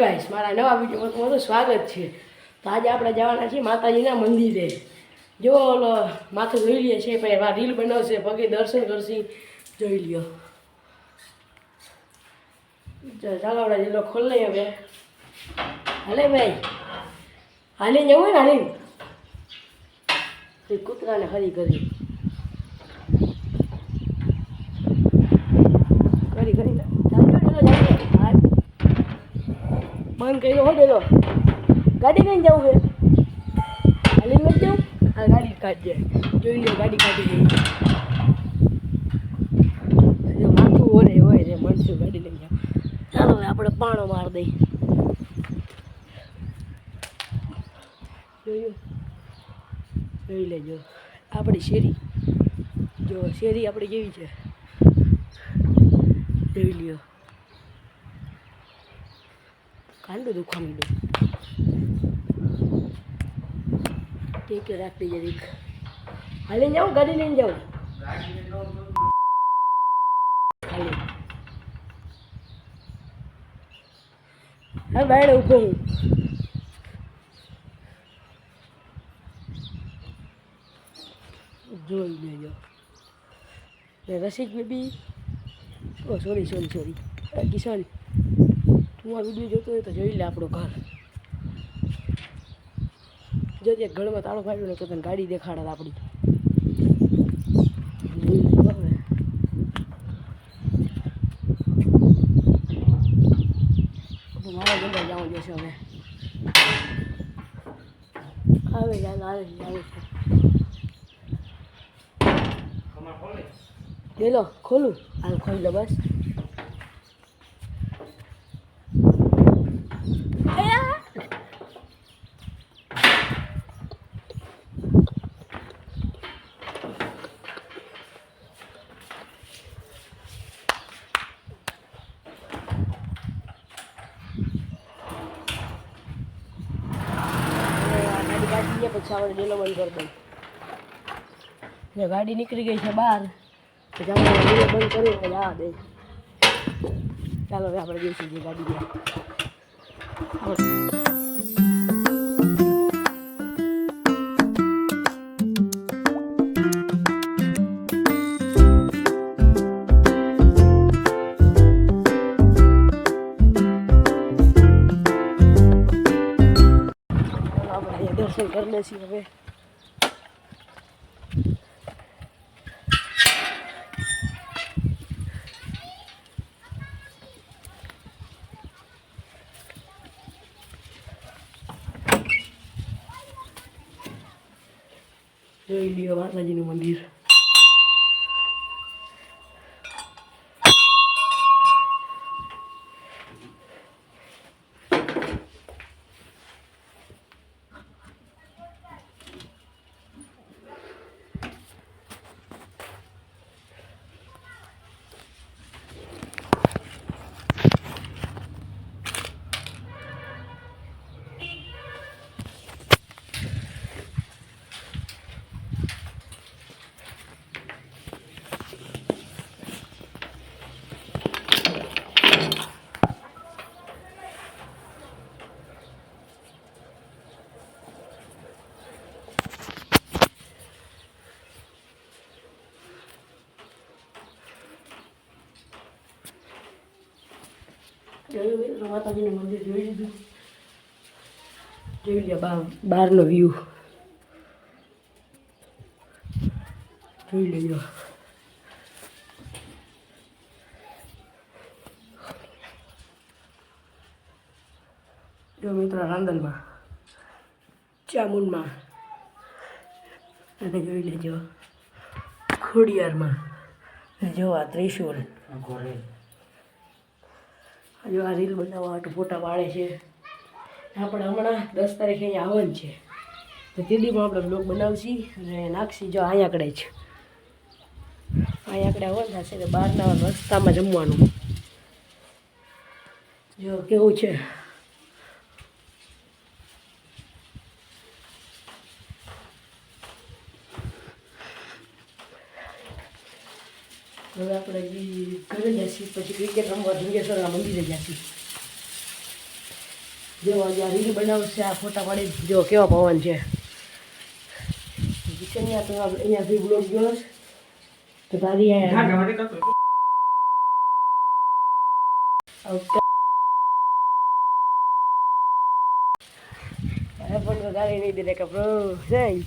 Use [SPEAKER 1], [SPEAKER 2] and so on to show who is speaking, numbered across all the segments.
[SPEAKER 1] Guys મારા નવા વિડીયોમાં તમારું સ્વાગત છે. તો આજે આપણે જવાના છીએ માતાજીના મંદિરે. જો ઓલો માથું જોઈ લઈએ છે પછી એમાં રીલ બનાવશે, પગે દર્શન કરશે. જોઈ લ્યો. ચાલો આપણે જેલો ખોલ લઈએ હવે. હાલે ભાઈ. હાલી જવું ને હાલી કૂતરાને કરી કરી કરી ચાલજો ડેલો ચાલજો હા બંધ કર્યો હો ડેલો ગાડી લઈને જવું છે? હાલી નથી જવું? આ ગાડી કાઢજે. જોઈ લો ગાડી કાઢી ગઈ જો માથું ઓરે હોય રે ગાડી લઈને જાવ. ચાલો આપણે પાણો માર દઈ જોયું જોઈ લેજો. આપણી શેરી. જો શેરી આપણી કેવી છે? જોઈ લ્યો. કાંડું દુખવા માંડ્યું. ઠીક રાખતી જરીક. હાલી જાઉં ગાડી લઈને જાઉં ખાલી હા બાયણે ઊભો હું જોઈ લેજો. ને રસિક બેબી. ઓ સોરી સોરી સોરી કિશન. તું આ વીડિયો જોતો હોય તો જોઈ લે આપણું ઘર. જો તે ઘરમાં તાળો ફાડ્યો ને તો તને ગાડી દેખાડે આપણી મારા ગંદા જવું જશે હવે. આવે ચાલ આવે આવે છે. લેલો ખોલું? હાલ ખોલી લો બસ અયા! હવે આ ગાડી કાઢી ગયા પછી આપણે ડેલો બંધ કરી દઉં. એટલે ગાડી નીકળી ગઈ છે બહાર. પછી આપણે ડેલો બંધ કરી એટલે જવા દે. ચાલો હવે આપણે જઈશું જે ગાડી ગયા દર્શન કરી લેશું હવે જોઈ લ્યો માતાજીનું મંદિર જોયું માતાજીનું મંદિર જોઈ લીધું. જોઈ લ્યો બહાર બહારનો વ્યૂ જોઈ લેજો જો મિત્રો, રાંદલમાં, ચામુંડમાં, અને જોઈ લેજો, ખોડિયારમાં જો આ ત્રિશુલ હજુ આ રીલ બનાવવા માટે ફોટા પાડે છે. આપણે હમણાં દસ તારીખે અહીંયા આવવાનું છે. તો તે દી પણ આપણે બ્લોગ બનાવશી અને નાખશી જો અહીંયા જ. અહીંયા આકડે આવવાનું થશે તો બહારના રસ્તામાં જમવાનું. જો કેવું છે? હવે આપણે હજી ઘરે જઈશું પછી ક્રિકેટ રમવા ધુંગેશ્વરના મંદિરે જઈશું જો આજે આ રીલ બનાવશે આ ફોટા પાડી જો કેવા પવન છે કિચનની તો આપણે અહીંયાથી બ્લોક ગયો છે. તો તારી આ આવતા અરે પણ તો ગાડી નહીં દે કપડો જઈ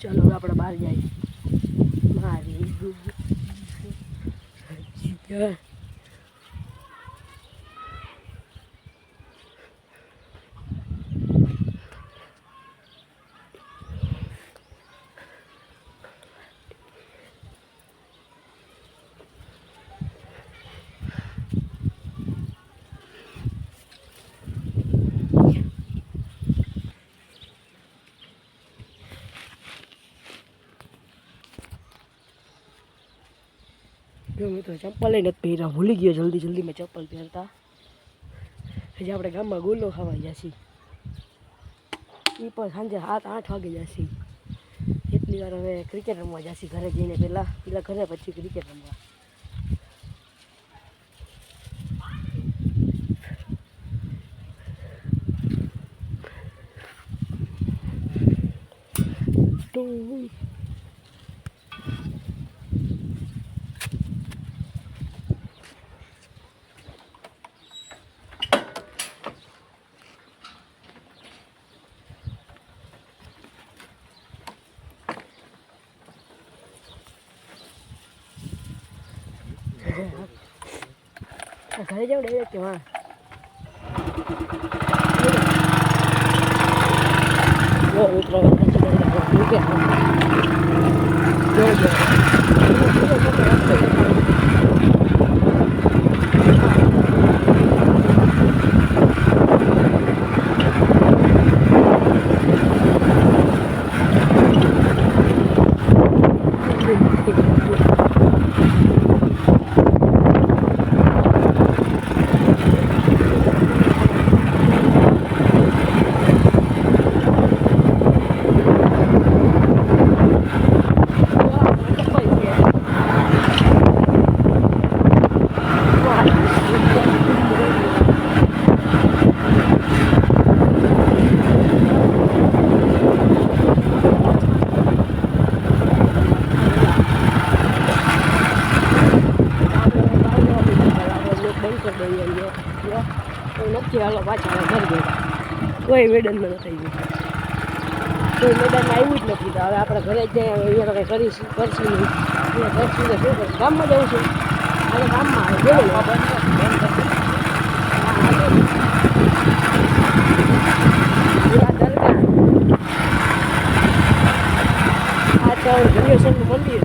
[SPEAKER 1] ચાલો આપણે બહાર જાય મારી જીગર. જો મિત્રો, ચપ્પલ નથી પહેર્યા. ભૂલી ગયો, જલ્દી જલ્દી મેં ચપ્પલ પહેરતા. હજી આપણે ગામમાં ગુલ્લો ખાવા જશી એ પણ સાંજે સાત, આઠ વાગે જશી એટલી વાર હવે ક્રિકેટ રમવા જશી ઘરે જઈને પહેલાં. પેલા ઘરે, પછી ક્રિકેટ રમવા. ટું. આ ઘરે જાવ ડાયરેક્ટ કે હા જો મિત્રો પછી ડાયરેક્ટ દઈએ જો. નથી હાલો પાછા ઘર ગયા કોઈ મેડલમાં નથી ગયું. કોઈ મેદાનમાં આવ્યું જ નથી. તો હવે આપણે ઘરે જ જઈએ અહીંયા કંઈ કરીશું કરશું નહીં. અહીંયા કરશું શું કરશું? ગામમાં જવું છું. અને ગામમાં આવે બોલો આ તો ગણેશનનું મંદિર.